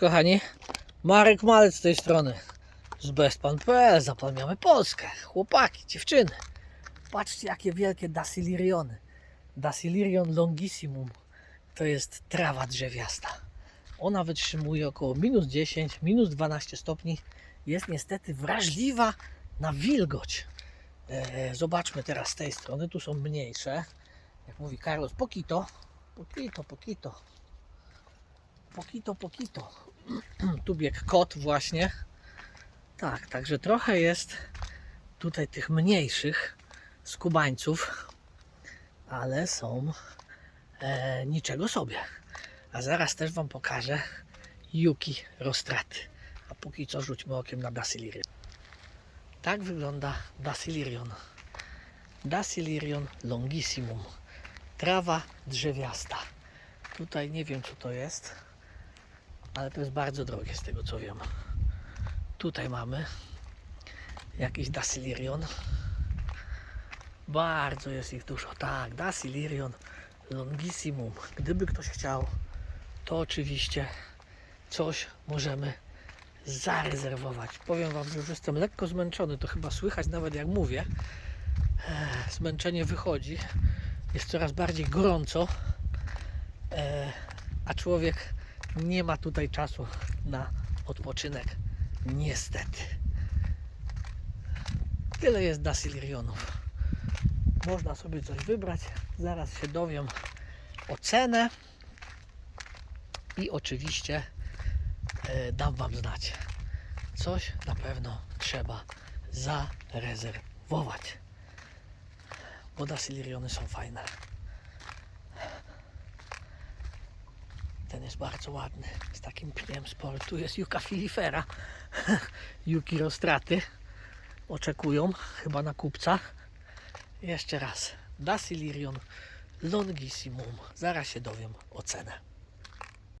kochani. Marek Malec z tej strony. Z bestpan.pl zapamiamy Polskę. Chłopaki, dziewczyny. Patrzcie jakie wielkie dasiliriony. Dasilirion longissimum to jest trawa drzewiasta. Ona wytrzymuje około minus 10, minus 12 stopni. Jest niestety wrażliwa na wilgoć. E, zobaczmy teraz z tej strony. Tu są mniejsze. Jak mówi Carlos, pokito. Pokito, pokito. Pokito, pokito. tu bieg kot właśnie. Tak, także trochę jest tutaj tych mniejszych skubańców, ale są e, niczego sobie. A zaraz też Wam pokażę Yuki Rostraty. A póki co rzućmy okiem na Dasilirion. Tak wygląda Dasilirion. Dasilirion longissimum. Trawa drzewiasta. Tutaj nie wiem co to jest, ale to jest bardzo drogie z tego co wiem. Tutaj mamy jakiś Dasilirion. Bardzo jest ich dużo. Tak, Dasilirion longissimum. Gdyby ktoś chciał, to oczywiście coś możemy zarezerwować. Powiem Wam, że już jestem lekko zmęczony. To chyba słychać nawet jak mówię. Ech, Zmęczenie wychodzi. Jest coraz bardziej gorąco. E, a człowiek nie ma tutaj czasu na odpoczynek. Niestety. Tyle jest Dasilirionów. Można sobie coś wybrać. Zaraz się dowiem ocenę. I oczywiście e, dam Wam znać. Coś na pewno trzeba zarezerwować. Bo Dasiliriony są fajne. Ten jest bardzo ładny. Z takim pniem sportu jest Juka filifera. Juki rostraty. Oczekują chyba na kupca. Jeszcze raz. Dasilirion longissimum. Zaraz się dowiem ocenę.